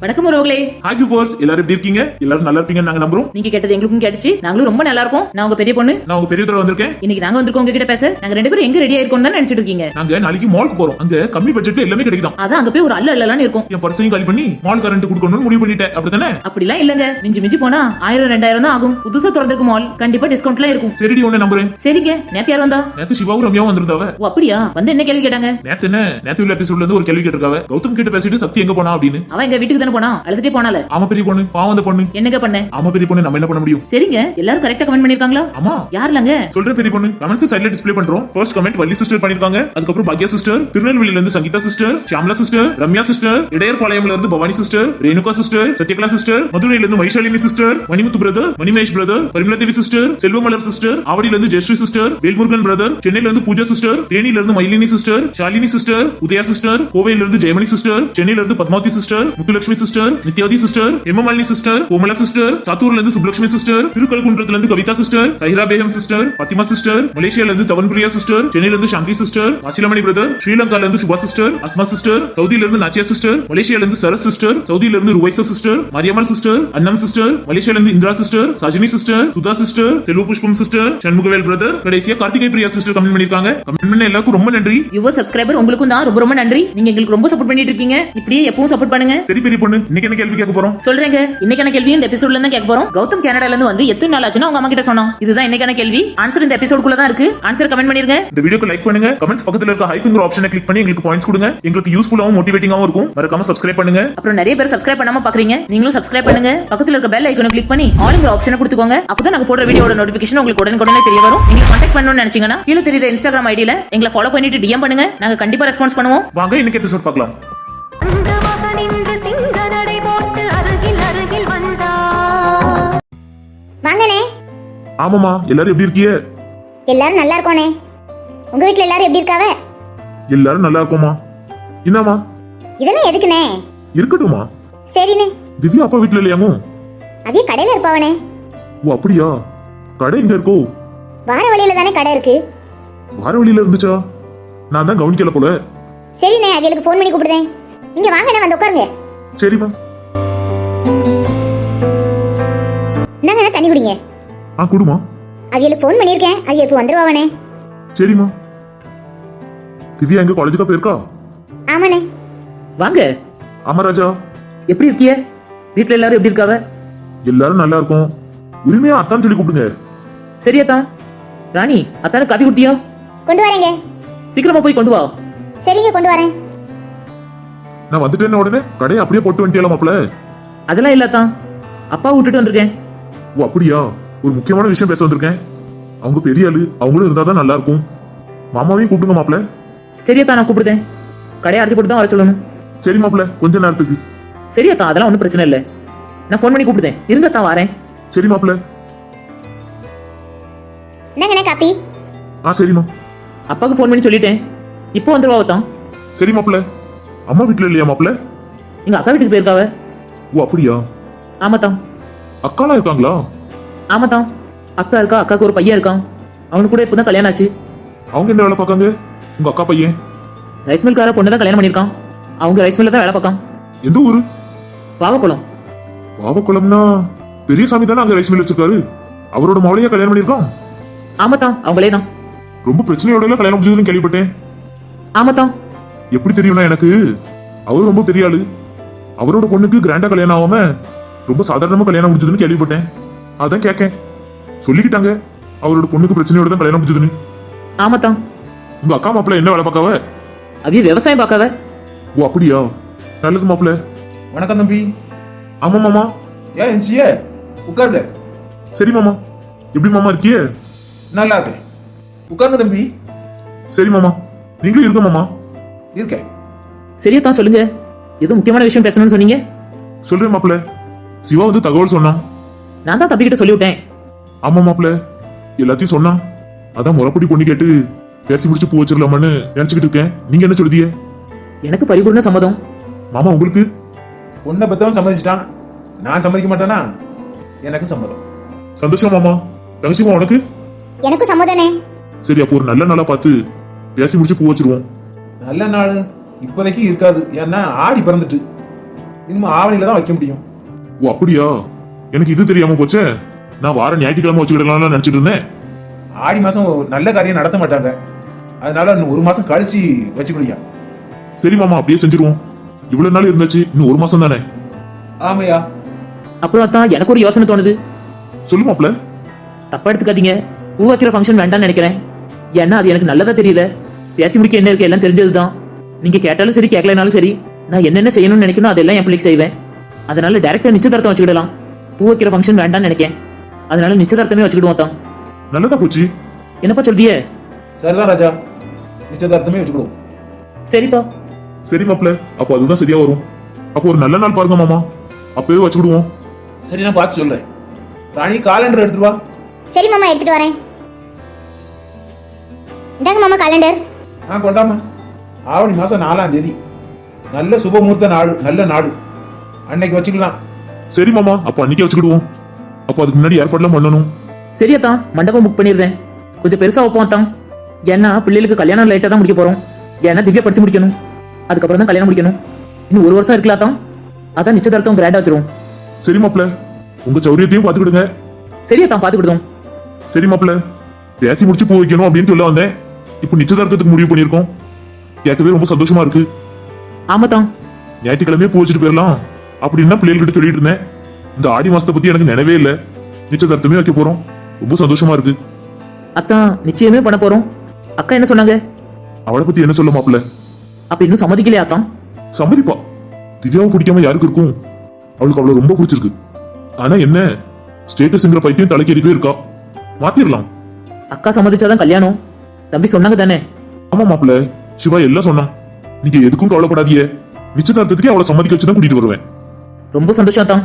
வணக்கம் உறவுகளே. Hi viewers எல்லாரும் எப்படி இருக்கீங்க? எல்லாரும் நல்லா இருப்பீங்கன்னு நாங்க நம்புறோம். நீங்க கேட்டது எங்களுக்கும் கேட்டுச்சு. நாங்களும் ரொம்ப நல்லா இருக்கோம். நான் உங்க பெரிய பொண்ணு. நான் உங்க பெரிய தடவை வந்திருக்கேன். இன்னைக்கு நாங்க வந்திருக்கோம் உங்ககிட்ட பேச. நாங்க ரெண்டு பேரும் எங்க ரெடியா இருக்கோம் தான் நினைச்சிட்டு இருக்கீங்க. நாங்க நாளைக்கு மாலுக்கு போறோம். அங்க கம்மி பட்ஜெட்ல எல்லாமே கிடைக்குதாம் அதான் அங்க போய் ஒரு அல்ல அல்லலான்னு இருக்கும். என் பர்சையும் காலி பண்ணி மால் கரண்ட் கொடுக்கணும்னு முடிவு பண்ணிட்டேன். அப்படித்தானே? அப்படிலாம் இல்லங்க. மிஞ்சி மிஞ்சி போனா ஆயிரம் ரெண்டாயிரம் தான் ஆகும். புதுசா திறந்திருக்கு மால் கண்டிப்பா டிஸ்கவுண்ட்லாம் இருக்கும். சரிடி ஒண்ணு நம்புறேன். சரிங்க. நேத்து யார் வந்தா? நேத்து சிவாவும் ரம்யாவும் வந்திருந்தாவ? ஓ அப்படியா? வந்து என்ன கேள்வி கேட்டாங்க? நேத்து என்ன? நேத்து உள்ள எபிசோட்ல இருந்து ஒரு கேள்வி கேட்டிருக்காவ? கௌதம் கிட்ட பேசிட்டு சக்தி எங்க போனா அப்படின்னு. அவன் எங்க வீட்டுக்கு தானே போனா? அழுதுட்டே போனால ஆமா பெரிய பொண்ணு பாவம் அந்த பொண்ணு. என்னங்க பண்ண? ஆமா பெரிய பொண்ணு நம்ம என்ன பண்ண முடியும்? சரிங்க. எல்லாரும் கரெக்டா கமெண்ட் பண்ணிருக்காங்களா ஆமா. யாருலங்க சொல்றேன் பெரிய பொண்ணு. கமெண்ட்ஸ் சைட்ல டிஸ்ப்ளே பண்றோம். ஃபர்ஸ்ட் கமெண்ட் வள்ளி சிஸ்டர் பண்ணிருக்காங்க அதுக்கப்புறம் பாக்யா சிஸ்டர் திருநெல்வேலியில இருந்து Sangeetha sister sister Ramya sister இடையர்பாளையம்ல இருந்து Bhavani sister Renuka sister Sathyakala sister மதுரையில இருந்து Vaishalini sister Manimuthu brother Manimesh brother Parimala Devi sister Selvamalar sister ஆவடியில இருந்து ஜெயஸ்ரீ சிஸ்டர் வேல்முருகன் பிரதர் சென்னையில இருந்து பூஜா சிஸ்டர் தேனியில இருந்து Mayilini sister Shalini sister Udaya sister கோவையில இருந்து Jayamani sister சென்னையில இருந்து Padmavathi sister Muthulakshmi sister Nithyathi sister Hemamalini sister Komala sister சாத்தூர்ல இருந்து Subbulakshmi sister திருக்கல்குன்றத்துல இருந்து Kavitha sister Sahira Begum sister Fathima sister மலேசியால இருந்து தவன் பிரியா சிஸ்டர் சென்னையில இருந்து சாந்தி சிஸ்டர் அசிலமணி பிரதர் ஸ்ரீலங்கால இருந்து சுபா சிஸ்டர் அஸ்மா சிஸ்டர் சவுதியில இருந்து நாச்சியா சிஸ்டர் மலேசியால இருந்து சரஸ் சிஸ்டர் சவுதியில இருந்து Ruvaisa sister Mariyammal sister Annam sister மலேசியால இருந்து Indira sister Sajini sister Sudha sister Selva Pushpam sister Shanmugavel brother கடைசியா கார்த்திகை பிரியா சிஸ்டர் கமெண்ட் பண்ணிருக்காங்க கமெண்ட் பண்ண எல்லாருக்கும் ரொம்ப நன்றி. யுவர் சப்ஸ்கிரைபர் உங்களுக்கும் தான் ரொம்ப ரொம்ப நன்றி. நீங்க எங்களுக்கு ரொம்ப சப்போர்ட் பண்ணிட்டு இருக்கீங்க. இப்படியே எப்பவும் சப்போர்ட் பண்ணுங்க. சரி பெரிய பொண்ணு? இன்னைக்கு என்ன கேள்வி கேட்க போறோம்? சொல்றேங்க. இன்னைக்கான கேள்வி இந்த எபிசோட்ல இருந்து கேட்க போறோம். கௌதம் கனடால இருந்து வந்து எத்தனை நாள் ஆச்சுன்னு உங்க அம்மா கிட்ட சொன்னோம். இதுதான் இன்னைக்கான கேள்வி. ஆன்சர் இந்த எபிசோடுக்குள்ள தான் இருக்கு. ஆன்சர் கமெண்ட் பண்ணிருங்க. இந்த வீடியோக்கு லைக் பண்ணுங்க. கமெண்ட்ஸ் பக்கத்துல இருக்க ஹைப்புங்கிற ஆப்ஷனை கிளிக் பண்ணி எங்களுக்கு பாயிண்ட்ஸ் கொடுங்க. எங்களுக்கு யூஸ்ஃபுல்லாவும் மோட்டிவேட்டிங்காவும் இருக்கும். மறக்காம சப்ஸ்கிரைப் பண்ணுங்க. அப்புறம் நிறைய பேர் சப்ஸ்கிரைப் பண்ணாம பாக்குறீங்க. நீங்களும் சப்ஸ்கிரைப் பண்ணுங்க. பக்கத்துல இருக்க பெல் ஐக்கனை கிளிக் பண்ணி ஆளுங்கிற ஆப்ஷனை கொடுத்துக்கோங்க. அப்பதான் நாங்க போடுற வீடியோட நோட்டிபிகேஷன் உங்களுக்கு உடனுக்குடனே தெரிய வரும். நீங்க கான்டாக்ட் பண்ணணும்னு நினைச்சீங்கன்னா கீழே தெரியுற இன்ஸ்டாகிராம் ஐடியில எங்களை ஃபாலோ பண்ணிட்டு டிஎம் பண்ணுங்க. நாங்க கண்டிப்பா ரெஸ்பான்ஸ் பண்ணுவோம். வாங்க இன்னைக்கு எபிசோட் பார்க்கலாம். வாங்கண்ணே. ஆமாமா எல்லாரும் எப்படி இருக்கீங்க எல்லாரும் நல்லா இருக்கோண்ணே. உங்க வீட்ல எல்லாரும் எப்படி இருக்காவ? எல்லாரும் நல்லா இருக்கோமா என்னம்மா? இதெல்லாம் எதுக்குண்ணே? இருக்கட்டுமா சரிண்ணே. திவ்யா அப்பா வீட்ல இல்லையாமோ அதே கடையில இருப்பாவனே ஓ அப்படியா? கடை எங்க இருக்கோ? வார வழியில தானே கடை இருக்கு. வார வழியில இருந்துச்சா? நான் தான் கவனிக்கல போல. சரிண்ணே அவியலுக்கு ஃபோன் பண்ணி கூப்பிடுறேன். இங்க வாங்கண்ணே வந்து உட்காருங்க. சரிம்மா என்னங்கண்ணே தண்ணி குடிங்க. ஆ குடுமா. அவியலுக்கு ஃபோன் பண்ணியிருக்கேன். அவிய இப்போ வந்துருவாவனே சரிம்மா திவ்யா எங்க காலேஜுக்கா போயிருக்கா? ஆமாண்ணே. வாங்க. ஆமா ராஜா. எப்படி இருக்கீங்க வீட்ல எல்லாரும் எப்படி இருக்காவ? எல்லாரும் நல்லா இருக்கும். உரிமையா அத்தான் சொல்லி கூப்பிடுங்க. சரியா தான் ராணி அத்தானு காப்பி குடுத்தியா? கொண்டு வரேங்க. சீக்கிரமா போய் கொண்டு வா. சரிங்க கொண்டு வரேன். நான் வந்துட்டேன்னு உடனே கடையை அப்படியே போட்டு வந்துட்டியல மாப்ள அதெல்லாம் இல்ல தான் அப்பா விட்டுட்டு வந்திருக்கேன். ஓ அப்படியா? ஒரு முக்கியமான விஷயம் பேச வந்திருக்கேன். அவங்க பெரிய ஆளு அவங்களும் இருந்தா தான் நல்லா இருக்கும் மாமாவையும் கூப்பிடுங்க மாப்ள சரியா தான் நான் கூப்பிடுதேன் கடையை அடைச்சு போட்டு தான் வர சொல்லணும். சரி மாப்ள கொஞ்ச நேரத்துக்கு. சரியா தான் அதெல்லாம் ஒன்றும் பிரச்சனை இல்லை. நான் ஃபோன் பண்ணி கூப்பிடுதேன் இருங்க தான் வரேன். சரி மாப்ள என்னங்கண்ணே காப்பி? ஆ சரிம்மா. அப்பாவுக்கு ஃபோன் பண்ணி சொல்லிட்டேன். இப்போ வந்துருவா தான் சரி மாப்ள அம்மா வீட்ல இல்லையா மாப்ள எங்க அக்கா வீட்டுக்கு போயிருக்காவ? ஓ அப்படியா? ஆமா தான் அக்காலாம் இருக்காங்களா? ஆமா தான் அக்கா இருக்கா அக்காவுக்கு ஒரு பையன் இருக்கான். அவனுக்கு கூட இப்போதான் கல்யாணம் ஆச்சு. அவங்க என்ன வேலை பார்க்காங்க? உங்க அக்கா பையன்? ரைஸ் மில்கார பொண்ணு தான் கல்யாணம் பண்ணியிருக்கான். அவங்க ரைஸ் மில்ல தான் வேலை பார்க்கான் எந்த ஊரு? பாவக்குளம் பாவக்குளம்னா பெரியசாமி தானே அங்க ரைஸ் மில் வச்சிருக்காரு? அவரோட மவளையா கல்யாணம் பண்ணிருக்கான் ஆமா தான் அவங்களே தான். ரொம்ப பிரச்சனையோட கல்யாணம் முடிஞ்சதுன்னு கேள்விப்பட்டேன். ஆமா தான் எப்படி தெரியும்னா எனக்கு? அவர் ரொம்ப பெரிய ஆளு. அவரோட பொண்ணுக்கு கிராண்டா கல்யாணம் ஆகாம ரொம்ப சாதாரணமா கல்யாணம் முடிஞ்சதுன்னு கேள்விப்பட்டேன். அதான் கேட்கேன் சொல்லிக்கிட்டாங்க. அவரோட பொண்ணுக்கு பிரச்சனையோட தான் கல்யாணம் முடிஞ்சதுன்னு. ஆமா தான் உங்க அக்கா மாப்பிள்ள என்ன வேலை பார்க்காவ? அவிய விவசாயம் பார்க்காவ? ஓ அப்படியா? நல்லது மாப்பிள்ள. வணக்கம் தம்பி. ஆமா மாமா. ஏன் இருந்துச்சிய உட்காருங்க. சரி மாமா. எப்படி மாமா இருக்கியே? நல்லா உட்காருங்க தம்பி. சரி மாமா. நீங்களும் இருக்க மாமா. இருக்கேன். சரியா தான் சொல்லுங்க. ஏதோ முக்கியமான விஷயம் பேசணும்னு சொன்னீங்க? சொல்றேன் மாப்பிள்ள. சிவா வந்து தகவல் சொன்னான் நான் தான் தம்பிக்கிட்ட சொல்லிவிட்டேன். ஆமா மாப்பிள்ள. எல்லாத்தையும் சொன்னான் அதான் முறப்படி பொண்ணு கேட்டு பேசி முடிச்சு பூ வச்சிடலாமான்னு நினைச்சுக்கிட்டு இருக்கேன். நீங்க என்ன சொல்லுதீங்க? எனக்கு பரிபூர்ண சம்மதம். மாமா உங்களுக்கு? பொண்ணை பத்தவன் சம்மதிச்சிட்டான். நான் சம்மதிக்க மாட்டேனா? எனக்கு சம்மதம். சந்தோஷம் மாமா. தங்கச்சிமா உனக்கு? எனக்கும் சம்மதனே சரி அப்போ ஒரு நல்ல நாளா பார்த்து பேசி முடிச்சு பூ வச்சிருவோம். நல்ல நாள் இப்போதைக்கு இருக்காது. ஏன்னா ஆடி பிறந்துட்டு. இனிமே ஆவணியில தான் வைக்க முடியும். ஓ அப்படியா? எனக்கு இது தெரியாம போச்சே. நான் வார ஞாயிற்றுக்கிழமை வச்சுக்கிடலாம்னு நினைச்சிட்டு இருந்தேன். ஆடி மாசம் ஒரு நல்ல காரியம் நடத்த மாட்டாங்க. அதனால இன்னும் ஒரு மாசம் கழிச்சு வச்சுக்கலையா சரி மாமா அப்படியே செஞ்சிருவோம். இவ்வளவு நாள் இருந்துச்சு இன்னும் ஒரு மாசம் தானே. ஆமையா? அப்புறம் அத்தான் எனக்கு ஒரு யோசனை தோணுது. சொல்லு மாப்ள தப்பா எடுத்துக்காதீங்க. பூ வைக்கிற ஃபங்க்ஷன் வேண்டாம்னு நினைக்கிறேன். ஏன்னா அது எனக்கு நல்லதா தெரியல. பேசி முடிக்க என்ன இருக்கு? எல்லாம் தெரிஞ்சதுதான். நீங்க கேட்டாலும் சரி கேட்கலனாலும் சரி நான் என்னென்ன செய்யணும்னு நினைக்கணும் அதெல்லாம் என் பிள்ளைக்கு செய்வேன். அதனால டேரக்டா நிச்சயதார்த்தம் வச்சுக்கிடலாம். பூ வைக்கிற ஃபங்க்ஷன் வேண்டாம்னு நினைக்கேன். அதனால நிச்சயதார்த்தமே வச்சுக்கிடுவோம் தான் நல்லதா போச்சு? என்னப்பா சொல்றியே? சரிதான் ராஜா. நிச்சயதார்த்தமே வச்சுக்கிடுவோம். சரிப்பா. சரி மாப்ள அப்போ அதுதான் சரியா வரும். அப்போ ஒரு நல்ல நாள் பாருங்க மாமா. அப்பவே வச்சுக்கிடுவோம். சரி நான் பார்த்து சொல்றேன். ராணி காலண்டர் எடுத்துட்டு வா. சரி மாமா எடுத்துட்டு வரேன். இந்தாங்க மாமா காலண்டர் ஆ கொண்டாமா? ஆவணி மாசம் நாலாம் தேதி. நல்ல சுபமுகூர்த்த நாடு நல்ல நாடு. அன்னைக்கு வச்சுக்கலாம். சரி மாமா அப்போ அன்னைக்கே வச்சுக்கிடுவோம். அப்போ அதுக்கு முன்னாடி ஏற்பாடுலாம் பண்ணணும். சரியா தான் மண்டபம் புக் பண்ணிடுறேன். கொஞ்சம் பெருசா வைப்போம் தான் ஏன்னா பிள்ளைகளுக்கு கல்யாணம் லைட்டா தான் முடிக்க போறோம். ஏன்னா திவ்யா படிச்சு முடிக்கணும். அதுக்கப்புறம் தான் கல்யாணம் முடிக்கணும். இன்னும் ஒரு வருஷம் இருக்கலாம் தான் அதான் நிச்சயதார்த்தம் கிராண்டா வச்சிருவோம். சரி மாப்ள உங்க சௌரியத்தையும் பாத்துக்கிடுங்க சரியா தான் பாத்துக்கிட்டோம் சரி மாப்ள பேசி முடிச்சு பூ வைக்கணும் அப்படின்னு சொல்ல வந்தேன். இப்போ நிச்சயதார்த்தத்துக்கு முடிவு பண்ணியிருக்கோம். கேட்கவே ரொம்ப சந்தோஷமா இருக்கு. ஆமா தான் ஞாயிற்றுக்கிழமையே பூ வச்சுட்டு போயிடலாம் அப்படின்னா பிள்ளைகள்கிட்ட சொல்லிட்டு இருந்தேன். இந்த ஆடி மாசத்தை பத்தி எனக்கு நினைவே இல்லை. நிச்சயதார்த்தமே வைக்க போறோம். ரொம்ப சந்தோஷமா இருக்கு. அத்தான் நிச்சயமே பண்ண போறோம். அக்கா என்ன சொன்னாங்க? அவளை பத்தி என்ன சொல்ல மாப்ள அப்ப இன்னும் சம்மதிக்கலையா தான் சம்மதிப்பா. திவ்யாவை பிடிக்காம யாருக்கு இருக்கும்? அவளுக்கு அவளை ரொம்ப பிடிச்சிருக்கு. ஆனா என்ன? ஸ்டேட்டஸ்ங்கிற பைத்தியம் தலைக்கேறி போய் இருக்கா. மாத்திரலாம். அக்கா சம்மதிச்சாதான் கல்யாணம். தம்பி சொன்னாங்க தானே? ஆமா மாப்ள சிவா எல்லாம் சொன்னான் நீங்க எதுக்கும் கவலைப்படாதீங்க. நிச்சயதார்த்தத்துக்கு அவளை சம்மதிக்க வச்சு தான் கூட்டிட்டு வருவேன். ரொம்ப சந்தோஷம் தான்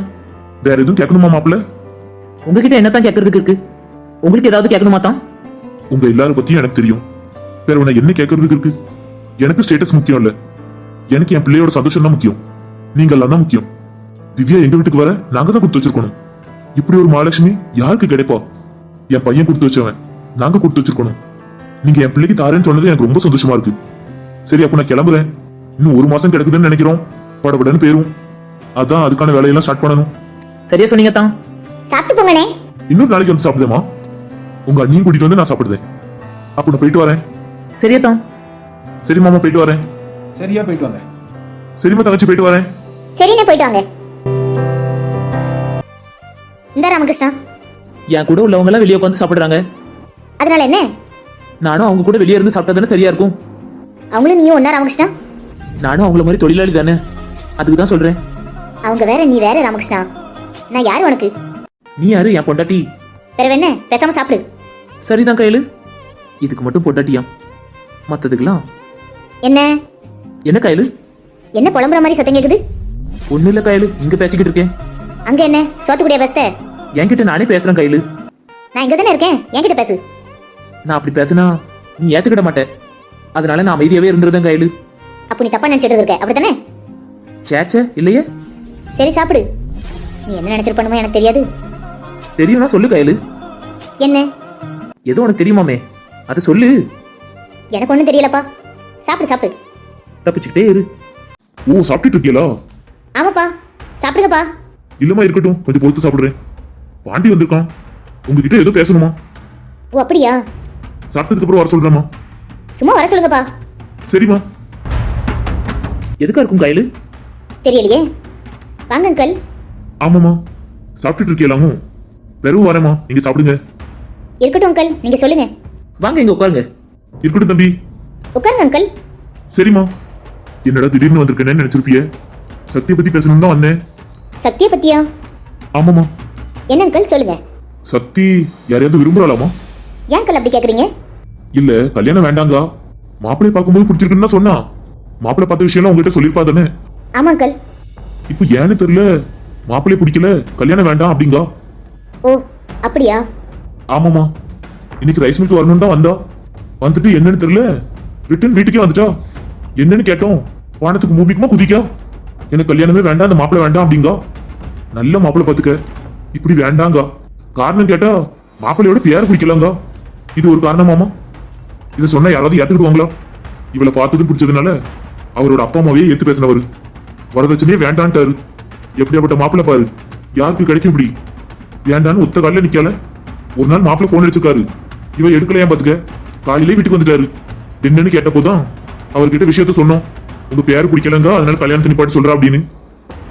வேற எதுவும் கேட்கணுமா மாப்ள உங்ககிட்ட என்னத்தான் கேட்கறதுக்கு இருக்கு? உங்களுக்கு ஏதாவது கேட்கணுமா தான் உங்க எல்லாரும் பத்தியும் எனக்கு தெரியும். வேற உன்னை என்ன கேட்கறதுக்கு இருக்கு? எனக்கு ஸ்டேட்டஸ் முக்கியம் இல்ல. எனக்கு என் பிள்ளையோட சந்தோஷம் தான் முக்கியம். நீங்க எல்லாம் தான் முக்கியம். திவ்யா எங்க வீட்டுக்கு வர நாங்க தான் கொடுத்து வச்சிருக்கணும். இப்படி ஒரு மகாலட்சுமி யாருக்கு கிடைப்பா? என் பையன் கொடுத்து வச்சவன். நாங்க கொடுத்து வச்சிருக்கணும். நீங்க என் பிள்ளைக்கு தாரேன்னு சொன்னது எனக்கு ரொம்ப சந்தோஷமா இருக்கு. சரி அப்ப நான் கிளம்புறேன். இன்னும் ஒரு மாசம் கிடக்குதுன்னு நினைக்கிறோம். படபடன்னு போயிரும் அதான் அதுக்கான வேலையெல்லாம் ஸ்டார்ட் பண்ணணும். சரியா சொன்னீங்க தான் சாப்பிட்டு போங்கண்ணே. இன்னொரு நாளைக்கு வந்து சாப்பிடுதேமா உங்க அண்ணியும் கூட்டிட்டு வந்து நான் சாப்பிடுதேன். அப்ப நான் போயிட்டு வரேன். சரியா தான் சரி மாமா போயிட்டு வரேன். சரியா போயிட்டு வாங்க. சரிம்மா தங்கச்சி போயிட்டு வரேன். சரிண்ணே போயிட்டு வாங்க. இந்த ராமகிருஷ்ணா. என் கூட உள்ளவங்க எல்லாம் வெளியே உட்காந்து சாப்பிடுறாங்க. அதனால என்ன? நானும் அவங்க கூட வெளியே இருந்து சாப்பிட்டா தானே சரியா இருக்கும்? அவங்களும் நீயும் ஒன்னா ராமகிருஷ்ணா? நானும் அவங்கள மாதிரி தொழிலாளி தானே? அதுக்கு தான் சொல்றேன். அவங்க வேற நீ வேற ராமகிருஷ்ணா. நான் யாரு உனக்கு? நீ யாரு? என் பொண்டாட்டி. வேற என்ன? பேசாம சாப்பிடு. சரிதான் கையில இதுக்கு மட்டும் பொண்டாட்டியா? மத்ததுக்கெல்லாம். என்ன? என்ன கையில என்ன புலம்புற மாதிரி சத்தம் கேக்குது? ஒண்ணு இல்ல கையில இங்க பேசிக்கிட்டு இருக்கேன். அங்க என்ன? சோத்துக்குடிய பேச என்கிட்ட நானே பேசுறேன் கையில நான் இங்க தானே இருக்கேன். என்கிட்ட பேசு. நான் அப்படி பேசினா நீ ஏத்துக்கிட மாட்டேன் அதனால நான் அமைதியாவே இருந்திருந்தேன் கையில அப்போ நீ தப்பா நினைச்சிட்டு இருக்க அப்படித்தானே? சேச்சே இல்லையே? சரி சாப்பிடு. நீ என்ன நினைச்சிருப்பணுமோ எனக்கு தெரியாது. தெரியும்னா சொல்லு கையில என்ன? ஏதோ உனக்கு தெரியுமாமே? அதை சொல்லு. எனக்கு ஒண்ணும் தெரியலப்பா. சாப்பிடு சாப்பிடு. தப்பிச்சுக்கிட்டே இரு. ஓ சாப்பிட்டுட்டு இருக்கீங்களா? ஆமாப்பா. சாப்பிடுங்கப்பா. இல்லம்மா இருக்கட்டும். கொஞ்சம் பொறுத்து சாப்பிடுறேன். பாண்டி வந்திருக்கான். உங்ககிட்ட ஏதோ பேசணுமா? ஓ அப்படியா? சாப்பிட்டதுக்கு அப்புறம் வர சொல்றேம்மா. சும்மா வர சொல்லுங்கப்பா. சரிம்மா. எதுக்கா இருக்கும் கையில? தெரியலையே. வாங்க அங்கிள் ஆமாம்மா. சாப்பிட்டுட்டு இருக்கீங்களாமோ வெறும் வரேம்மா. நீங்க சாப்பிடுங்க. இருக்கட்டும் அங்கிள் நீங்க சொல்லுங்க. வாங்க இங்க உட்காருங்க. இருக்கட்டும் தம்பி. உட்காருங்க அங்கிள் சரிம்மா. என்னடா திடீர்னு வந்திருக்கேன்னு நினைச்சிருப்பிய. சத்திய பத்தி பேசணும்னு தான் வந்தேன். சத்திய பத்தியா? ஆமாம்மா. என்ன அங்கிள் சொல்லுங்க. சக்தி யாரையாவது விரும்புறாளாமா ஏன் அப்படி கேக்குறீங்க? இல்ல கல்யாணம் வேண்டாங்க மாப்பிள்ளை பார்க்கும்போது பிடிச்சிருக்குன்னு சொன்னா மாப்பிள்ளை பார்த்த விஷயம்லாம் உங்ககிட்ட சொல்லியிருப்பா தானே? ஆமா அங்கிள் இப்போ ஏன்னு தெரியல மாப்பிள்ளை பிடிக்கல கல்யாணம் வேண்டாம் அப்படிங்க ஓ அப்படியா? ஆமாமா இன்னைக்கு ரைஸ் மில்க் வரணும் தான் வந்தா. வந்துட்டு என்னன்னு தெரியல? ரிட்டர்ன் வீட்டுக்கே வந்துட்டா. என்னன்னு கேட்டோம். வானத்துக்கு மூவிக்குமா குதிக்கா. எனக்கு கல்யாணமே வேண்டாம் அந்த மாப்பிள்ளை வேண்டாம் அப்படிங்க நல்ல மாப்பிள்ளை பார்த்துக்க. இப்படி வேண்டாங்க. காரணம் கேட்டா மாப்பிள்ளையோட பேர் பிடிக்கலாங்க. இது ஒரு காரணமாமா இதை சொன்னா யாராவது ஏத்துக்கிடுவாங்களா? இவளை பார்த்ததும் பிடிச்சதுனால அவரோட அப்பா அம்மாவே ஏத்து பேசினவர். வரதட்சணையே வேண்டான்ட்டாரு. எப்படியாப்பட்ட மாப்பிள்ளை பாரு. யாருக்கு கிடைக்கும் இப்படி? ஏண்டான்னு ஒத்த காலில் நிக்கல. ஒரு நாள் மாப்பிள்ளை போன் அடிச்சிருக்காரு. இவ எடுக்கலையா பாத்துக்க? காலையிலே வீட்டுக்கு வந்துட்டாரு. என்னன்னு கேட்ட போதும் அவர்கிட்ட விஷயத்த சொன்னோம். உங்க பேரு பிடிக்கலங்க அதனால கல்யாணத்தை நிப்பாட்டி சொல்றா அப்படின்னு.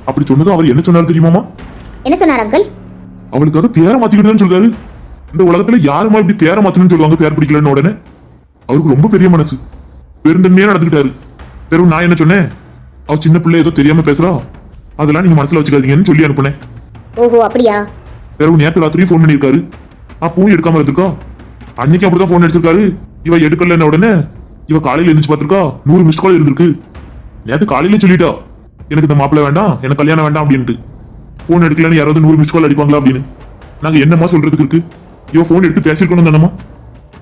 அப்படி சொன்னதும் அவர் என்ன சொன்னாரு தெரியுமாமா என்ன சொன்னார் அங்கிள்? அவளுக்காக பேரை மாத்திக்கிட்டுன்னு சொல்றாரு. இந்த உலகத்துல யாருமா இப்படி பேரை மாத்தணும்னு சொல்லுவாங்க? பேர் பிடிக்கலன்னு உடனே. அவருக்கு ரொம்ப பெரிய மனசு. பெருந்தன்மையா நடந்துக்கிட்டாரு. பெரும் நான் என்ன சொன்னேன்? அவ சின்ன பிள்ளை ஏதோ தெரியாம பேசுறா? அதெல்லாம் நீங்க மனசுல வச்சுக்காதீங்கன்னு சொல்லி அனுப்புனேன். ஓஹோ அப்படியா? பிறகு நேத்து ராத்திரியும் ஃபோன் பண்ணியிருக்காரு. அப்பவும் எடுக்காம இருந்திருக்கா? அன்னைக்கு அப்படிதான் ஃபோன் அடிச்சிருக்காரு இவ எடுக்கலன்ன உடனே இவ காலையில எழுந்துச்சு பார்த்திருக்கா? நூறு மிஸ்ட் கால் இருந்திருக்கு. நேத்து காலையில சொல்லிட்டா. எனக்கு இந்த மாப்பிள்ளை வேண்டாம் எனக்கு கல்யாணம் வேண்டாம் அப்படின்ட்டு. ஃபோன் எடுக்கலன்னு யாராவது நூறு மிஸ்ட் கால் அடிப்பாங்களா அப்படின்னு. நாங்க என்னம்மா சொல்றதுக்கு இருக்கு? இவ ஃபோன் எடுத்து பேசிருக்கணும் தானம்மா?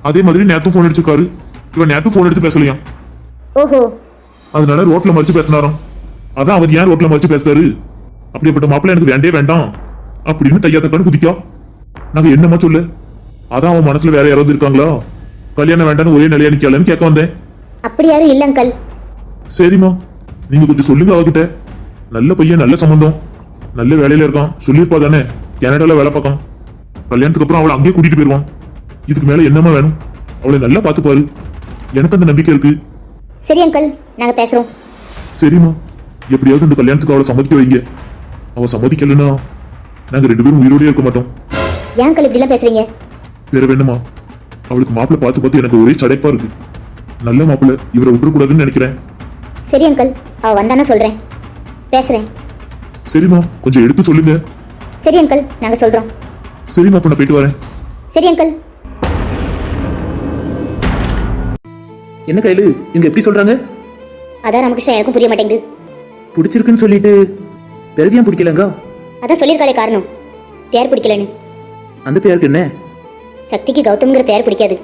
அதே மாதிரி நேத்தும் ஃபோன் அடிச்சிருக்காரு. இவ நேத்தும் ஃபோன் எடுத்து பேசலையாம் ஓஹோ. அதனால ரோட்ல மறிச்சு பேசினாராம். அதான் அவர் ஏன் ரோட்ல மறிச்சு பேசுறாரு? அப்படிப்பட்ட மாப்பிள்ளை எனக்கு வேண்டே வேண்டாம். அப்படின்னு தையா தக்கான்னு குதிக்கா. நாங்க என்னம்மா சொல்லு? அதான் அவன் மனசுல வேற யாராவது இருக்காங்களா? கல்யாணம் வேண்டாம்னு ஒரே நிலையா நிக்கலன்னு கேட்க வந்தேன். அப்படி யாரும் இல்ல சரிம்மா. நீங்க கொஞ்சம் சொல்லுங்க அவகிட்ட. நல்ல பையன் நல்ல சம்பந்தம். நல்ல வேலையில இருக்கான். சொல்லியிருப்பா தானே. கனடால வேலை பார்க்கான். கல்யாணத்துக்கு அப்புறம் அவளை அங்கேயே கூட்டிட்டு போயிருவான். இதுக்கு மேல என்னம்மா வேணும்? அவளை நல்லா பார்த்து பாரு எனக்கு அந்த நம்பிக்கை இருக்கு. சரி அங்கிள் நாங்க பேசுறோம். சரிம்மா. எப்படியாவது இந்த கல்யாணத்துக்கு அவளை சம்மதிக்க வைங்க. அவ சம்மதிக்கலைன்னா நாங்க ரெண்டு பேரும் உயிரோடயே இருக்க மாட்டோம். ஏன் அங்கிள் இப்படிலாம் பேசுறீங்க? வேற வேணுமா? அவளுக்கு மாப்பிள்ளை பார்த்து பார்த்து எனக்கு ஒரே சடைப்பா இருக்கு. நல்ல மாப்பிள்ளை இவரை விட்டுறக்கூடாதுன்னு நினைக்கிறேன். சரி அங்கிள் அவ வந்தானா சொல்றேன். பேசுறேன். சரிம்மா. கொஞ்சம் எடுத்து சொல்லுங்க. சரி அங்கிள் நாங்க சொல்றோம். சரிம்மா அப்ப நான் போயிட்டு வரேன். சரி அங்கிள் என்ன கையில? இங்க எப்படி சொல்றாங்க? அதான் ராமகிருஷ்ணன் எனக்கும் புரிய மாட்டேங்குது. பிடிச்சிருக்குன்னு சொல்லிட்டு பிறவியம் பிடிக்கலங்க? அதான் சொல்லியிருக்காளே காரணம். பேர் பிடிக்கலன்னு. அந்த பேருக்கு என்ன? சக்திக்கு கௌதம்ங்கிற பேர் பிடிக்காது.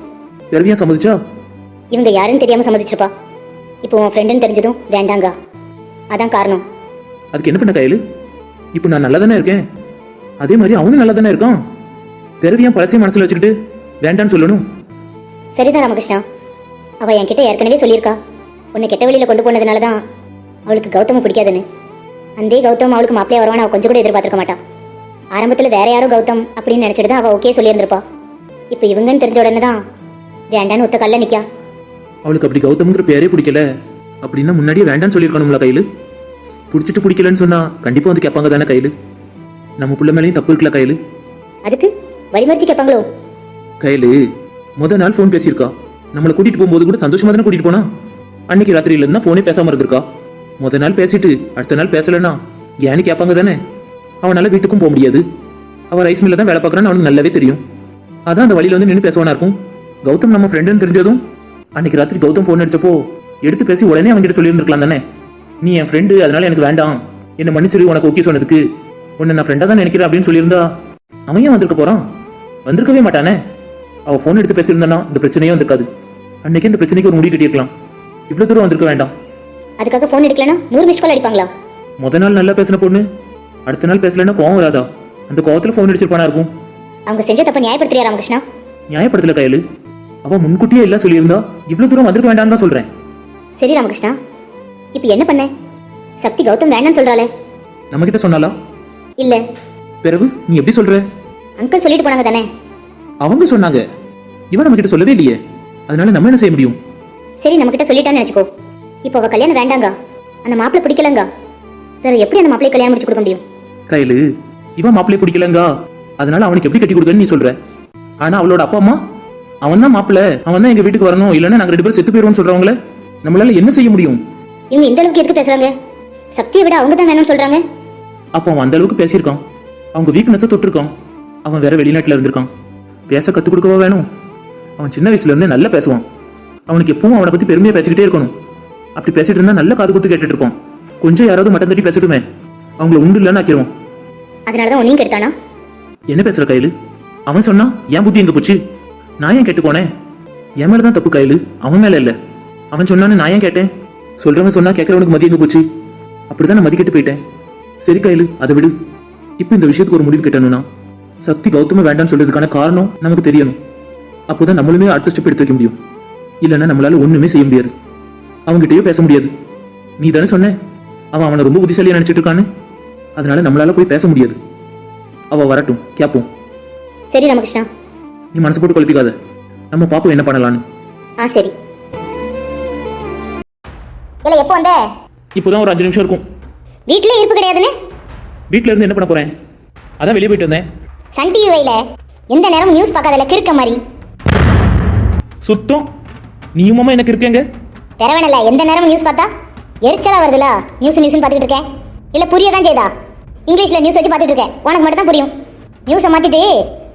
பிறவியம் சம்மதிச்சா? இவங்க யாருன்னு தெரியாம சம்மதிச்சிருப்பா. இப்போ உன் ஃப்ரெண்டுன்னு தெரிஞ்சதும் வேண்டாங்க. அதான் காரணம். அதுக்கு என்ன பண்ண கையில்? இப்போ நான் நல்லா தானே இருக்கேன்? அதே மாதிரி அவனும் நல்லா தானே இருக்கான்? பிறவியம் பழசையும் மனசுல வச்சுக்கிட்டு வேண்டான்னு சொல்லணும். சரிதான் ராமகிருஷ்ணா. அவ என்கிட்ட ஏற்கனவே சொல்லியிருக்கா. உன்னை கெட்ட வழியில கொண்டு போனதுனால தான் அவளுக்கு கௌதம பிடிக்காதுன்னு. அந்தே கௌதம் அவளுக்கு மாப்பிளைய வருவான்னு அவ கொஞ்சம் கூட எதிர்பார்த்திருக்க மாட்டா. ஆரம்பத்துல வேற யாரோ கௌதம் அப்படின்னு நினைச்சிட்டு தான் அவ ஓகே சொல்லியிருந்திருப்பா. இப்போ இவங்கன்னு தெரிஞ்ச உடனே தான் வேண்டான்னு ஒத்த கல்ல நிக்கா. அவளுக்கு அப்படி கௌதம்ங்கிற பேரே பிடிக்கல. அப்படின்னா முன்னாடியே வேண்டான்னு சொல்லியிருக்கணும்ல கையில்? பிடிச்சிட்டு பிடிக்கலன்னு சொன்னா கண்டிப்பா வந்து கேட்பாங்க தானே கையில்? நம்ம புள்ள மேலேயும் தப்பு இருக்கல கையில்? அதுக்கு? வழிமறிச்சு கேட்பாங்களோ? கையில் முத நாள் ஃபோன் பேசியிருக்கா. நம்மளை கூட்டிட்டு போகும்போது கூட சந்தோஷமா தானே கூட்டிட்டு போனா? அன்னைக்கு ராத்திரியில இருந்தா ஃபோனே பேசாம இருந்திருக்கா? முத நாள் பேசிட்டு அடுத்த நாள் பேசலன்னா ஏன்னு கேட்பாங்க தானே? அவனால வீட்டுக்கும் போக முடியாது. அவன் ரைஸ் மில்ல தான் வேலை பார்க்கறான்னு அவனுக்கு நல்லாவே தெரியும். அதான் அந்த வழியில வந்து நின்று பேசுவானா இருக்கும்? கௌதம் நம்ம ஃப்ரெண்டுன்னு தெரிஞ்சதும் அன்னைக்கு ராத்திரி கௌதம் ஃபோன் அடிச்சப்போ எடுத்து பேசி உடனே அவன்கிட்ட சொல்லியிருந்திருக்கலாம் தானே? நீ என் ஃப்ரெண்டு அதனால எனக்கு வேண்டாம். என்ன மன்னிச்சிரு உனக்கு ஓகே சொன்னதுக்கு. உன்னை நான் ஃப்ரெண்டா தான் நினைக்கிறேன் அப்படின்னு சொல்லியிருந்தா அவன் ஏன் வந்திருக்க போறான்? வந்திருக்கவே மாட்டானே? அவ ஃபோன் எடுத்து பேசியிருந்தானா? இந்த பிரச்சனையே வந்திருக்காது. அன்னைக்கு இந்த பிரச்சனைக்கு ஒரு முடி கட்டியிருக்கலாம். இவ்வளவு தூரம் வந்திருக்க வேண்டாம். அதுக்காக ஃபோன் எடுக்கலனா நூறு மிஸ் கால் அடிப்பாங்களா? முத நாள் நல்லா பேசின பொண்ணு அடுத்த நாள் பேசலன்னா கோவம் வராதா? அந்த கோவத்துல ஃபோன் அடிச்சிருப்பானா இருக்கும்? அவங்க செஞ்ச தப்ப நியாயப்படுத்துறியா ராமகிருஷ்ணா? நியாயப்படுத்தல கையலு அவ முன்கூட்டியே எல்லாம் சொல்லியிருந்தா இவ்வளவு தூரம் வந்திருக்க வேண்டாம்னு தான் சொல்றேன். சரி ராமகிருஷ்ணா இப்போ என்ன பண்ண? சக்தி கௌதம் வேண்டாம்னு சொல்றாளே. நம்ம கிட்ட சொன்னாலா இல்ல. பிறகு நீ எப்படி சொல்ற? அங்கிள் சொல்லிட்டு போனாங்க தானே. அவங்க சொன்னாங்க. இவன் நம்ம கிட்ட சொல்லவே இல்லையே. அதனால நம்ம என்ன செய்ய முடியும்? சரி நம்ம கிட்ட சொல்லிட்டான்னு நினைச்சுக்கோ. இப்போ அவ கல்யாணம் வேண்டாங்க. அந்த மாப்பிள்ளை பிடிக்கலங்க. வேற எப்படி அந்த மாப்பிள்ளை கல்யாணம் முடிச்சு கொடுக்க முடியும்? கையிலு இவன் மாப்பிள்ளை பிடிக்கலங்க? அதனால அவனுக்கு எப்படி கட்டி கொடுக்கன்னு நீ சொல்ற. ஆனா அவளோட அப்பா அம்மா அவன் தான் மாப்பிள்ளை. அவன் தான் எங்க வீட்டுக்கு வரணும். இல்லைன்னா நாங்க ரெண்டு பேரும் செத்து போயிருவோம்னு சொல்றவங்கள நம்மளால என்ன செய்ய முடியும்? இவங்க இந்த அளவுக்கு எதுக்கு பேசுறாங்க? சக்தியை விட அவங்க தான் வேணும்னு சொல்றாங்க. அப்போ அவன் அந்த அளவுக்கு பேசியிருக்கான். அவங்க வீக்னஸை தொட்டிருக்கான். அவன் வேற வெளிநாட்டுல இருந்திருக்கான். பேச கத்துக் கொடுக்கவா வேணும்? அவன் சின்ன வயசுல இருந்தே நல்லா பேசுவான். அவனுக்கு எப்பவும் அவனை பத்தி பெருமையா பேசிக்கிட்டே இருக்கணும். அப்படி பேசிட்டு இருந்தா நல்ல காது குத்து கேட்டுட்டு இருப்பான். கொஞ்சம் யாராவது மட்டம் தட்டி பேசட்டுமே. அவங்கள உண்டு இல்லைன்னு ஆக்கிடுவான் அதனால தான் உன்னையும் கெடுத்தானா? என்ன பேசுற கையில? அவன் சொன்னா என் புத்தி எங்க போச்சு? நான் ஏன் கேட்டு போனேன்? என் மேலதான் தப்பு கையில. அவன் மேல இல்ல. அவன் சொன்னான்னு நான் ஏன் கேட்டேன்? சொல்றவன் சொன்னா கேட்கறவனுக்கு மதி எங்க போச்சு? அப்படிதான் நான் மதிக்கிட்டு போயிட்டேன். சரி கையில அதை விடு. இப்போ இந்த விஷயத்துக்கு ஒரு முடிவு கட்டணும்னா சக்தி கௌதம வேண்டாம்னு சொல்றதுக்கான காரணம் நமக்கு தெரியணும். அப்போதான் நம்மளுமே அடுத்த ஸ்டெப் எடுத்து வைக்க முடியும். இல்லைன்னா நம்மளால ஒண்ணுமே செய்ய முடியாது. அவன்கிட்டயே பேச முடியாது. நீ தானே சொன்ன? அவன் அவனை ரொம்ப புத்திசாலியா நினைச்சிட்டு இருக்கான்னு. அதனால நம்மளால போய் பேச முடியாது. அவ வரட்டும் கேப்போம். சரி ராமகிருஷ்ணா. நீ மனசு போட்டு குழப்பிக்காத. நம்ம பாப்போம் என்ன பண்ணலான்னு ஆ சரி. எப்போ வந்த? இப்போதான் ஒரு அஞ்சு நிமிஷம் இருக்கும். வீட்டிலே இருப்பு கிடையாதுன்னு? வீட்ல இருந்து என்ன பண்ண போறேன்? அதான் வெளியே போயிட்டு வந்தேன். சன் டிவி வைல எந்த நேரமும் நியூஸ் பார்க்காதல கிறுக்க மாதிரி. சுத்தம். நீயுமாமா எனக்கு இருக்கேங்க தெரவனல்ல எந்த நேரமும் நியூஸ் பார்த்தா? எரிச்சலா வருதுல நியூஸ் நியூஸ்னு பார்த்துட்டு இருக்கேன். இல்லை புரிய தான் செய்தா? இங்கிலீஷில் நியூஸ் வச்சு பார்த்துட்டு இருக்கேன். உனக்கு மட்டும் தான் புரியும். நியூஸை மாற்றிட்டு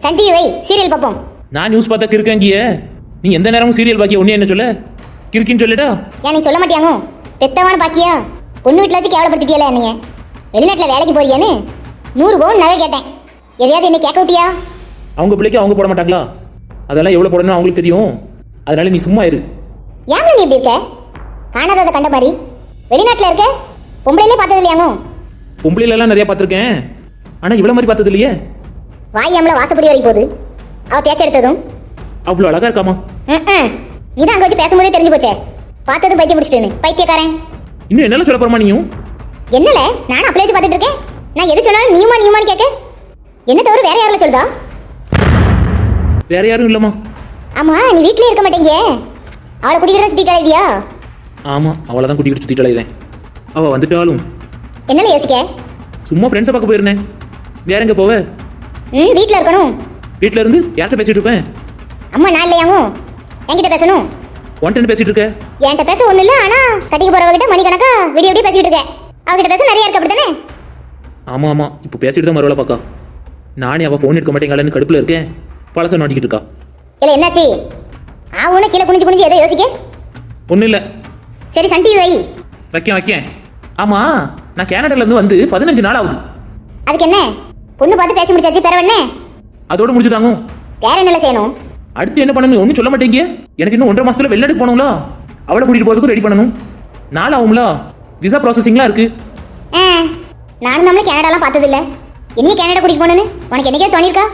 சன் டிவி வை சீரியல் பார்ப்போம். நான் நியூஸ் பார்த்தா கிறுக்கங்கிய. நீ எந்த நேரமும் சீரியல் பாக்கிய ஒன்னே என்ன சொல்ல? கிறுக்கின்னு சொல்லிட்டா? ஏன் நீ சொல்ல மாட்டியாங்க? பெத்தவான பாக்கியா? பொண்ணு வீட்டில் வச்சு கேவலப்படுத்திட்டியல நீங்க வெளிநாட்டில் வேலைக்கு போறியான்னு? நூறு பவுன் நகை கேட்டேன். எதையாவது என்ன கேட்க விட்டியா? அவங்க பிள்ளைக்கு அவங்க போட மாட்டாங்களா? அதெல்லாம் எவ்வளவு போடணும் அவங்களுக்கு தெரியும். அதனால நீ சும்மா இரு. ஏன் நீ இப்படி இருக்க? காணாததை கண்ட மாதிரி. வெளிநாட்டில் இருக்க? பொம்பளையிலே பார்த்தது இல்லையாங்க? பொம்பளையில எல்லாம் நிறைய பார்த்திருக்கேன். ஆனா இவ்வளவு மாதிரி பார்த்தது இல்லையே. வாய் அம்மள வாசப்படி வரைக்கும் போகுது. அவ பேச்ச எடுத்ததும். அவ்வளவு அழகா இருக்காமா. நீ தான் அங்கே வச்சு பேசும்போதே தெரிஞ்சு போச்சே. பார்த்ததும் பைத்தியம் பிடிச்சிட்டுன்னு. பைத்தியக்காரன். இன்னும் என்னெல்லாம் சொல்ல போறமா நீயும்? என்னல? நானும் அப்படியே பார்த்துட்டு இருக்கேன். நான் எது சொன்னாலும் நீயுமா நீயுமான்னு கேட்க. என்ன தவிர வேற யாரில் சொல்லுதா? வேற யாரும் இல்லம்மா. ஆமா நீ வீட்லயே இருக்க மாட்டேங்க அவளை குடிக்கிறத சுத்தி கலைவியா ஆமா அவளை தான் கூட்டிகிட்டு சுத்திட்டு அலையுதேன் அவ வந்துட்டாலும். என்னல யோசிக்க? சும்மா ஃப்ரெண்ட்ஸை பார்க்க போயிருந்தேன். வேற எங்க போவ? ம் வீட்ல இருக்கணும். வீட்ல இருந்து யார்கிட்ட பேசிட்டு இருப்பேன்? அம்மா நான் இல்லையாங்க என்கிட்ட பேசணும். ஒன்ட்டு பேசிட்டு இருக்க? என்கிட்ட பேச ஒண்ணும் இல்ல ஆனா கட்டிக்கு போறவகிட்ட மணிக்கணக்கா விடிய விடிய பேசிட்டு இருக்கேன். அவகிட்ட பேச நிறைய இருக்கு அப்படித்தானே? ஆமா ஆமா. இப்போ பேசிட்டு தான் மறுவலை பார்க்கா நானே அவ ஃபோன் எடுக்க மாட்டேங்களான்னு கடுப்புல இருக்கேன். பழச நோட்டிக்கிட்டு இருக்கா. இல்ல என்னாச்சு? ஆ உன கீழே குனிஞ்சு குனிஞ்சு ஏதோ யோசிக்க? ஒன்றும் இல்லை. சரி சன் டிவி வை. வைக்கேன் வைக்கேன். ஆமா நான் கனடால இருந்து வந்து பதினஞ்சு நாள் ஆகுது. அதுக்கு என்ன? பொண்ணு பார்த்து பேசி முடிச்சாச்சு பிறவு என்ன? அதோட முடிச்சுட்டாங்க. வேற என்னல செய்யணும்? அடுத்து என்ன பண்ணணும்? ஒன்றும் சொல்ல மாட்டேங்க. எனக்கு இன்னும் ஒன்றரை மாசத்துல வெளிநாட்டுக்கு போகணும்ல? அவளை கூட்டிட்டு போறதுக்கு ரெடி பண்ணணும். நாள் ஆகும்ல? விசா ப்ராசஸிங்லாம் இருக்கு. நானும் நம்மளே கனடாலாம் பார்த்தது இல்ல என்னைய கனடா கூட்டிட்டு போனேன்னு உனக்கு என்னைக்கே தோணிருக்கா?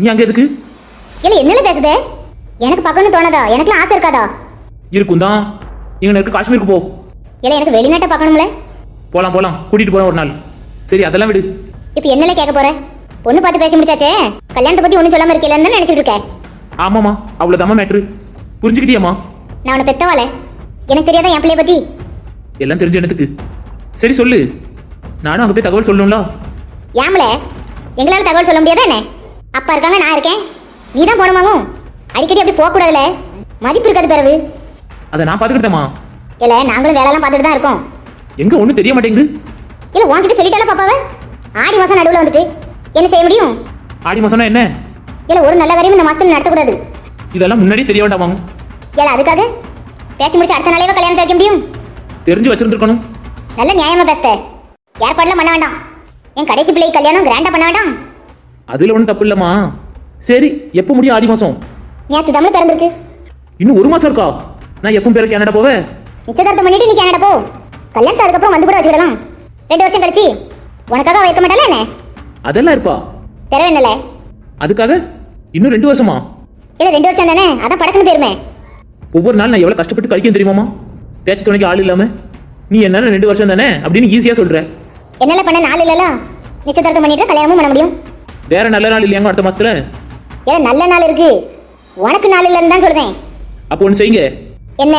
நீ அங்க எதுக்கு? இல்ல என்னல பேசுதே? எனக்கு பார்க்கணும்னு தோணாதா? எனக்குலாம் ஆசை இருக்காதா? இருக்கும் தான் இருக்க காஷ்மீருக்கு போ. இல்ல எனக்கு வெளிநாட்டை பார்க்கணும்ல? போலாம் போலாம். கூட்டிட்டு போறேன் ஒரு நாள். சரி அதெல்லாம் விடு. இப்போ என்னல கேட்க போற? பொண்ணு பார்த்து பேசி முடிச்சாச்சே? கல்யாணத்தை பத்தி ஒன்றும் சொல்லாம இருக்கலன்னு நினைச்சிட்டு இருக்கேன். ஆமாமா அவ்வளவுதாம்மா மேட்ரு புரிஞ்சுக்கிட்டியாம்மா? நான் உன்னை பெத்தவாளே. எனக்கு தெரியாதா என் பிள்ளைய பத்தி? எல்லாம் தெரிஞ்ச என்னத்துக்கு? சரி சொல்லு. நானும் அங்க போய் தகவல் சொல்லணும்ல? ஏம்ல? எங்களால தகவல் சொல்ல முடியாதா என்ன? அப்பா இருக்காங்க நான் இருக்கேன். நீ தான் போகணுமாவும் அடிக்கடி அப்படி போகக்கூடாதுல. மதிப்பு இருக்காது பிறகு. அதை நான் பாத்துக்கிட்டேம்மா இல்ல நாங்களும் வேலைலாம் பார்த்துட்டு தான் இருக்கோம். எங்க ஒன்றும் தெரிய மாட்டேங்குது? இல்ல உன்கிட்ட சொல்லிட்டால பாப்பாவ? ஆடி மாசம் நடுவுல வந்துட்டு. என்ன செய்ய முடியும்? ஆடி மாசம்னா என்ன? இல்ல ஒரு நல்ல காரியம் இந்த மாசத்துல நடத்தக்கூடாது. இதெல்லாம் முன்னாடியே தெரிய வேண்டாமா இல்ல அதுக்காக பேசி முடிச்சு அடுத்த நாளே கல்யாணத்தை வைக்க முடியும்? தெரிஞ்சு வச்சிருந்துருக்கணும். நல்ல நியாயமா பேச ஏற்பாடுலாம் பண்ண வேண்டாம். என் கடைசி பிள்ளை கல்யாணம் கிராண்டா பண்ண வேண்டாம். அதுல ஒன்றும் தப்பு இல்லம்மா. சரி எப்போ முடியும் ஆடி மாசம்? நேற்று தமிழ் பிறந்திருக்கு. இன்னும் ஒரு மாசம் இருக்கா? நான் எப்பவும் பேருக்கு கனடா போவேன் நிச்சயதார்த்தம் பண்ணிட்டு நீ கனடா போ. கல்யாணத்தை அதுக்கப்புறம் வந்து கூட வச்சுக்கிடலாம். ரெண்டு வருஷம் கழிச்சு. உனக்காக அவ இருக்க மாட்டாளா என்ன? அதெல்லாம் இருப்பா. தெரவே என்னல அதுக்காக இன்னும் ரெண்டு வருஷமா? இல்ல ரெண்டு வருஷம் தானே? அதான் படக்குன்னு போயிருமே. ஒவ்வொரு நாள் நான் எவ்வளவு கஷ்டப்பட்டு கழிக்கும் தெரியுமாமா பேச்சு துணைக்கு ஆள் இல்லாம. நீ என்ன ரெண்டு வருஷம் தானே? அப்படின்னு ஈஸியா சொல்ற. என்னால பண்ண நாள் இல்லல நிச்சயதார்த்தம் பண்ணிட்டு கல்யாணமும் பண்ண முடியும். வேற நல்ல நாள் இல்லையாங்க அடுத்த மாசத்துல? ஏன்னா நல்ல நாள் இருக்கு. உனக்கு நாள் இல்லைன்னு தான் சொல்றேன். அப்போ ஒன்று செய்யுங்க. என்ன?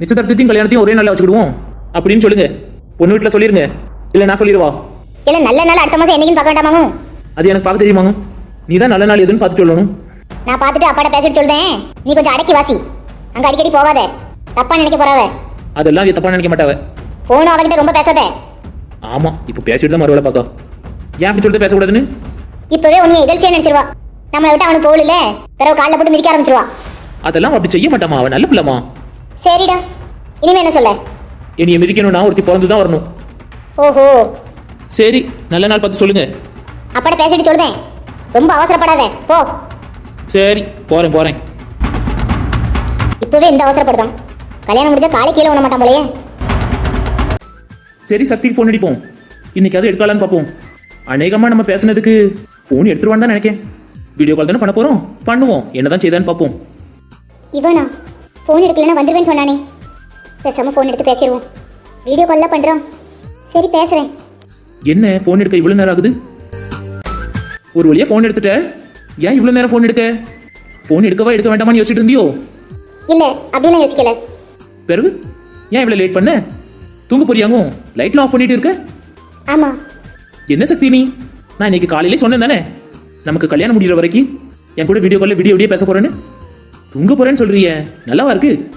நிச்சயதார்த்தத்தையும் கல்யாணத்தையும் ஒரே நாள்ல வச்சுக்கிடுவோம். அப்படின்னு சொல்லுங்க. பொண்ணு வீட்டுல சொல்லிருங்க. இல்ல நான் சொல்லிடுவா? இல்ல நல்ல நாள் அடுத்த மாசம் என்னைக்குன்னு பார்க்க வேண்டாமாங்க? அது எனக்கு பார்க்க தெரியுமாங்க? நீ தான் நல்ல நாள் எதுன்னு பார்த்து சொல்லணும். நான் பார்த்துட்டு அப்பாட்ட பேசிட்டு சொல்றேன். நீ கொஞ்சம் அடக்கி வாசி. அங்க அடிக்கடி போகாத. தப்பா நினைக்க போறாவ அதெல்லாம் தப்பா நினைக்க மாட்டாவ. போனும் அவகிட்ட ரொம்ப பேசாத. ஆமா இப்போ பேசிட்டு தான் மறுவேளை பார்க்கா ஏன் அப்படி சொல்லிட்டு பேசக்கூடாதுன்னு? இப்பவே உன்னை இகழ்ச்சியா நினைச்சிருவா. நம்மளை விட்டு அவனுக்கு போகல. பிறகு காலில் போட்டு மிதிக்க ஆரம்பிச்சிருவா. அதெல்லாம் அப்படி செய்ய மாட்டாமா அவன்? நல்ல பிள்ளைமா சரிடா. இனிமே என்ன சொல்ல? என்னைய மிதிக்கணும்னா ஒருத்தி பிறந்து தான் வரணும். ஓஹோ. சரி நல்ல நாள் பார்த்து சொல்லுங்க. அப்பாட்ட பேசிட்டு சொல்றேன். ரொம்ப அவசரப்படாத போ. சரி போறேன் போறேன். இப்பவே இந்த அவசரப்படுதான். கல்யாணம் முடிஞ்சா காலை கீழே விட மாட்டான் போலயே. சரி சக்திக்கு ஃபோன் அடிப்போம். இன்னைக்கு அது எடுக்கலான்னு பார்ப்போம். அநேகமாக நம்ம பேசுனதுக்கு ஃபோன் எடுத்துருவான்னு தான் நினைக்கேன். வீடியோ கால் தானே பண்ண போகிறோம் பண்ணுவோம். என்னதான் செய்தான்னு பார்ப்போம். இவனா? ஃபோன் எடுக்கலன்னா வந்துருவேன்னு சொன்னானே. பேசாம ஃபோன் எடுத்து பேசிடுவோம். வீடியோ காலில் பண்ணுறோம் சரி பேசுகிறேன் என்ன? ஃபோன் எடுக்க இவ்வளவு நேரம் ஆகுது? ஒரு வழியா ஃபோன் எடுத்துட்ட? ஏன் இவ்வளவு நேரம் ஃபோன் எடுக்க? ஃபோன் எடுக்கவா எடுக்க வேண்டாமான்னு யோசிச்சுட்டு இருந்தியோ? இல்ல அப்படிலாம் யோசிக்கல. பிறகு? ஏன் இவ்வளவு லேட் பண்ண? தூங்க போறியாங்க? லைட்லாம் ஆஃப் பண்ணிட்டு இருக்க? ஆமா. என்ன சக்தி நீ? நான் இன்னைக்கு காலையிலே சொன்னேன் தானே? நமக்கு கல்யாணம் முடிகிற வரைக்கும் என் கூட வீடியோ காலில் வீடியோ வீடியோ பேச போறேன்னு? தூங்க போறேன்னு சொல்றியே. நல்லாவா இருக்கு?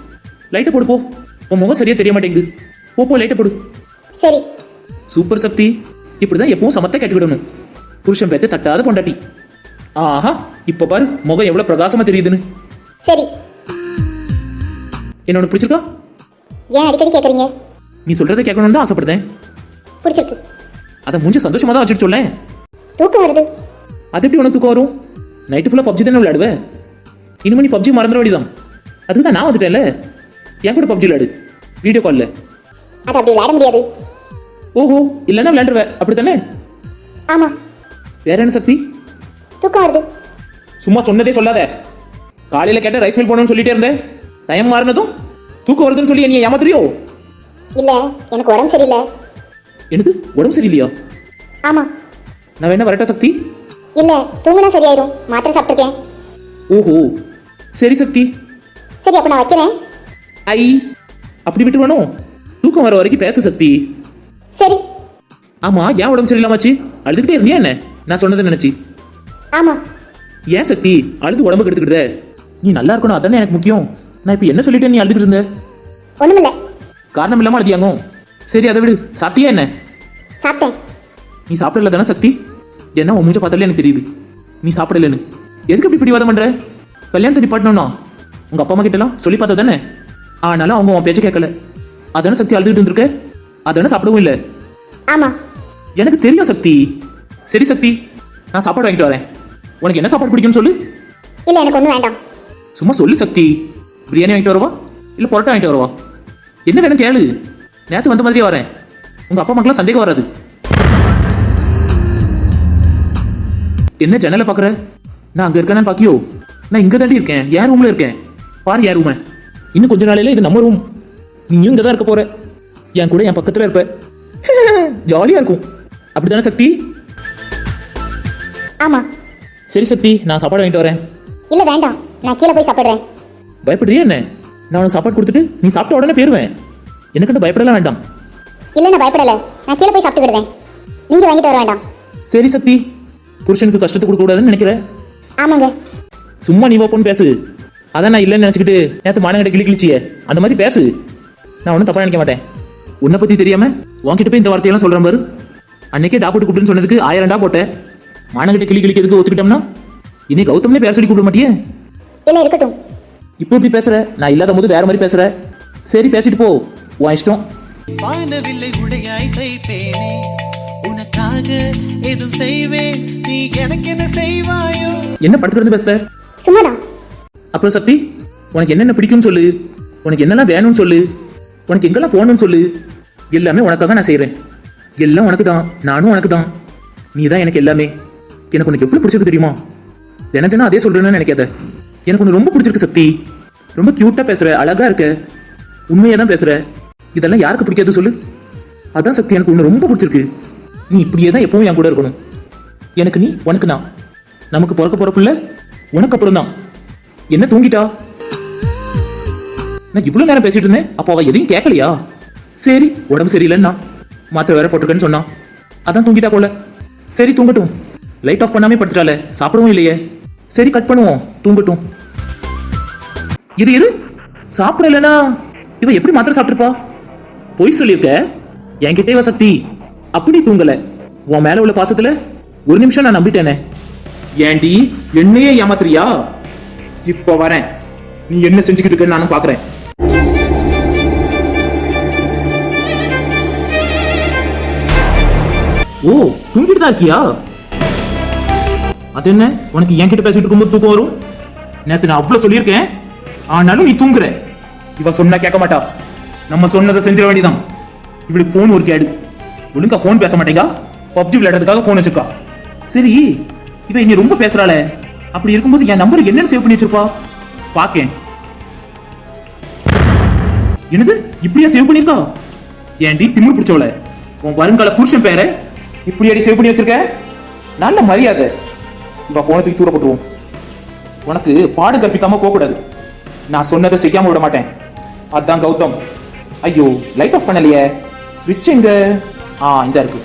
லைட்டை போடு போ. உன் முகம் சரியா தெரிய மாட்டேங்குது. போ போ லைட்டை போடு. சரி. சூப்பர் சக்தி. இப்படிதான் எப்பவும் சமத்தை கேட்டுக்கிடணும். புருஷன் பேத்து தட்டாத பொண்டாட்டி. ஆஹா இப்ப பாரு முகம் எவ்வளவு பிரகாசமா தெரியுதுன்னு. சரி. என்ன உனக்கு பிடிச்சிருக்கா? ஏன் அடிக்கடி கேக்குறீங்க? நீ சொல்றதை கேட்கணும்னு தான் ஆசைப்படுறேன் பிடிச்சிருக்கு. அதை முடிஞ்ச சந்தோஷமா தான் வச்சுட்டு சொல்லேன். தூக்கம் வருது. அது எப்படி உனக்கு தூக்கம் வரும்? நைட்டு ஃபுல்லாக பப்ஜி தானே விளையாடுவேன் இனிமே நீ பப்ஜி மறந்துட வேண்டியதான் அதுக்கு தான் நான் வந்துட்டேன்ல. என் கூட பப்ஜி விளையாடு. வீடியோ காலில் அது அப்படி விளையாட முடியாது. ஓஹோ இல்லைன்னா விளையாண்டுருவேன் அப்படி தானே ஆமா. வேற என்ன சக்தி? தூக்கம் வருது. சும்மா சொன்னதே சொல்லாத. காலையில் கேட்ட ரைஸ் மில் போகணும்னு சொல்லிட்டே இருந்தேன். டைம் மாறினதும் தூக்கம் வருதுன்னு சொல்லி நீ ஏமாத்துறியோ? இல்ல எனக்கு உடம்பு சரியில்லை. எனக்கு உடம்பு சரியில்லையா? ஆமா. நான் வேணா வரட்டா சக்தி? இல்ல தூங்குனா சரியாயிரும். மாத்திரை சாப்பிட்டிருக்கேன். ஓஹோ. சரி சக்தி. சரி அப்ப நான் வைக்கிறேன். ஐ. அப்படி விட்டு வேணும் தூக்கம் வர வரைக்கும் பேச சக்தி. சரி. ஆமா ஏன் உடம்பு சரியில்லாமாச்சு அழுதுகிட்டே இருந்தியா என்ன? நான் சொன்னதை நினைச்சு. ஆமா. ஏன் சக்தி? அழுது உடம்பு கெடுத்துக்கிட்ட நீ நல்லா இருக்கணும் அதானே எனக்கு முக்கியம். நான் இப்போ என்ன சொல்லிட்டேன் நீ அழுதுகிட்டு இருந்த? ஒண்ணுமில்ல. காரணம் இல்லாம அழுதியாங்க சரி அதை விடு. சாப்பிட்டியா என்ன? சாப்பிட்டேன். நீ சாப்பிடல தானே சக்தி? என்ன உன் மூஞ்ச பார்த்தாலே எனக்கு தெரியுது. நீ சாப்பிடலன்னு. எதுக்கு இப்படி பிடிவாதம் பண்ற? கல்யாணத்தை நிப்பாட்டணும்னா? உங்க அப்பா அம்மா கிட்டலாம் சொல்லி பார்த்தா தானே? ஆனாலும் அவங்க உன் பேச்ச கேட்கல. அதானே சக்தி அழுதுகிட்டு இருந்திருக்க? அதானே சாப்பிடவும் இல்லை. ஆமா. எனக்கு தெரியும் சக்தி. சரி சக்தி நான் சாப்பாடு வாங்கிட்டு வரேன். உனக்கு என்ன சாப்பாடு பிடிக்கும்னு சொல்லு. இல்ல எனக்கு ஒண்ணும் வேண்டாம். சும்மா சொல்லு சக்தி. பிரியாணி வாங்கிட்டு வரவா? இல்ல பரோட்டா வாங்கிட்டு வரவா? என்ன வேணும் கேளு. நேத்து வந்த மாதிரியே வரேன். உங்க அப்பா அம்மாக்கெல்லாம் சந்தேகம் வராது. என்ன ஜன்னலை பாக்குற நான் அங்க இருக்கேன்னு பாக்கியோ? நான் இங்க தாண்டி இருக்கேன். என் ரூம்ல இருக்கேன். பாரு என் ரூம இன்னும் கொஞ்ச நாளையில இது நம்ம ரூம் நீயும் இங்க தான் இருக்க போற. என் கூட என் பக்கத்துல இருப்ப. ஜாலியா இருக்கும். அப்படிதானே சக்தி? ஆமா. சரி சக்தி நான் சாப்பாடு வாங்கிட்டு வரேன். இல்ல வேண்டாம். நான் கீழே போய் சாப்பிடுறேன். பயப்படுறியா என்ன? நான் உனக்கு சாப்பாடு கொடுத்துட்டு நீ சாப்பிட்ட உடனே போயிருவேன். எனக்கு பயப்படலாம் வேண்டாம். இல்ல நான் பயப்படல. நான் கீழே போய் சாப்பிட்டுக்கிடுவேன் நீங்க வாங்கிட்டு வர வேண்டாம். சரி சக்தி புருஷனுக்கு கஷ்டத்தை கொடுக்க கூடாதுன்னு நினைக்கிறேன் ஆமாங்க. சும்மா நீ ஓப்பன் பேசு. அதான் நான் இல்லைன்னு நினச்சிக்கிட்டு நேற்று மானங்கிட்ட கிளி கிழிச்சியே. அந்த மாதிரி பேசு. நான் ஒன்றும் தப்பா நினைக்க மாட்டேன். உன்னை பத்தி தெரியாம உன்கிட்ட போய் இந்த வார்த்தையெல்லாம் சொல்றேன் பாரு. அன்னைக்கே டாப்போட்டு கூப்பிட்டுன்னு சொன்னதுக்கு ஆயிரம் டா போட்டேன். மானங்கிட்ட கிளி கிளிக்கிறதுக்கு ஒத்துக்கிட்டோம்னா? இனி கௌதம்னே பேர் சொல்லி கூப்பிட மாட்டியே? இல்ல இருக்கட்டும். இப்போ இப்படி பேசுற? நான் இல்லாத போது வேற மாதிரி பேசுற? சரி பேசிட்டு போ. உன் இஷ்டம். வானவில்லை உடையாய் தைப்பேனே. உனக்காக எதுவும் செய்வேன். நீ எனக்கு என்ன செய்வாயோ? என்ன படத்துல இருந்து பேசுற? சும்மாதான். அப்புறம் சக்தி உனக்கு என்னென்ன பிடிக்கும்னு சொல்லு. உனக்கு என்னெல்லாம் வேணும்னு சொல்லு. உனக்கு எங்கெல்லாம் போகணும்னு சொல்லு. எல்லாமே உனக்காக நான் செய்கிறேன் எல்லாம் உனக்கு தான் நானும் உனக்கு தான் நீ தான் எனக்கு எல்லாமே. எனக்கு உனக்கு எவ்வளோ பிடிச்சிருக்கு தெரியுமா? தினம் தினம் அதே சொல்கிறேன்னு நினைக்காத. எனக்கு உனக்கு ரொம்ப பிடிச்சிருக்கு சக்தி. ரொம்ப க்யூட்டாக பேசுகிற அழகாக இருக்க. உண்மையாக தான் பேசுகிற இதெல்லாம் யாருக்கு பிடிக்காது சொல்லு. அதான் சக்தி எனக்கு உன்னை ரொம்ப பிடிச்சிருக்கு. நீ இப்படியே தான் எப்பவும் என் கூட இருக்கணும். எனக்கு நீ உனக்கு நான். நமக்கு பிறக்க பிறப்புல உனக்கு அப்புறம் தான். என்ன தூங்கிட்டா? நான் இவ்வளவு நேரம் பேசிட்டு இருந்தேன் அப்போ அவ எதையும் கேட்கலையா? சரி உடம்பு சரியில்லைன்னா மாத்திரை வேற போட்டிருக்கேன்னு சொன்னான் அதான் தூங்கிட்டா போல. சரி தூங்கட்டும். லைட் ஆஃப் பண்ணாமே படுத்துட்டால சாப்பிடவும் இல்லையே. சரி கட் பண்ணுவோம். தூங்கட்டும். இது இது சாப்பிடலன்னா இவ எப்படி மாத்திரை சாப்பிட்டுருப்பா? பொய் சொல்லியிருக்க. என்கிட்டே இவ சக்தி. அப்படி தூங்கல. உன் மேல உள்ள பாசத்துல ஒரு நிமிஷம் நான் நம்பிட்டேனே. ஏண்டி என்னையே ஏமாத்துறியா? இப்ப வரேன். நீ என்ன செஞ்சுக்கிட்டு இருக்கன்னு நானும் பாக்குறேன். ஓ தூங்கிட்டு தான் இருக்கியா? அது என்ன உனக்கு என்கிட்ட பேசிட்டு இருக்கும்போது தூக்கம் வரும்? நேத்து நான் அவ்வளவு சொல்லியிருக்கேன். ஆனாலும் நீ தூங்குற. இவ சொன்னா கேட்க மாட்டா. நம்ம சொன்னதை செஞ்சிட வேண்டியதான் இவளுக்கு ஃபோன் ஒரு கேடு. ஒழுங்கா ஃபோன் பேச மாட்டேங்கா. பப்ஜி விளையாடுறதுக்காக ஃபோன் வச்சிருக்கா. சரி இவ இனி ரொம்ப பேசுறாளே. அப்படி இருக்கும்போது என் நம்பருக்கு என்னன்னு சேவ் பண்ணி வச்சிருப்பா? பாக்கேன். என்னது? இப்படியா சேவ் பண்ணிருக்கா ஏன்டி திமிர் பிடிச்சவள. உன் வருங்கால புருஷன் பேரை. இப்படி அடி சேவ் பண்ணி வச்சிருக்க? நல்ல மரியாதை. இப்போ ஃபோனை தூக்கி தூர போட்டுருவோம். உனக்கு பாடம் கற்பிக்காம போகக்கூடாது. நான் சொன்னதை செய்யாம விட மாட்டேன். அதான் கௌதம். ஐயோ லைட் ஆஃப் பண்ணலையே. ஸ்விட்ச் எங்க? ஆ இந்த இருக்கு.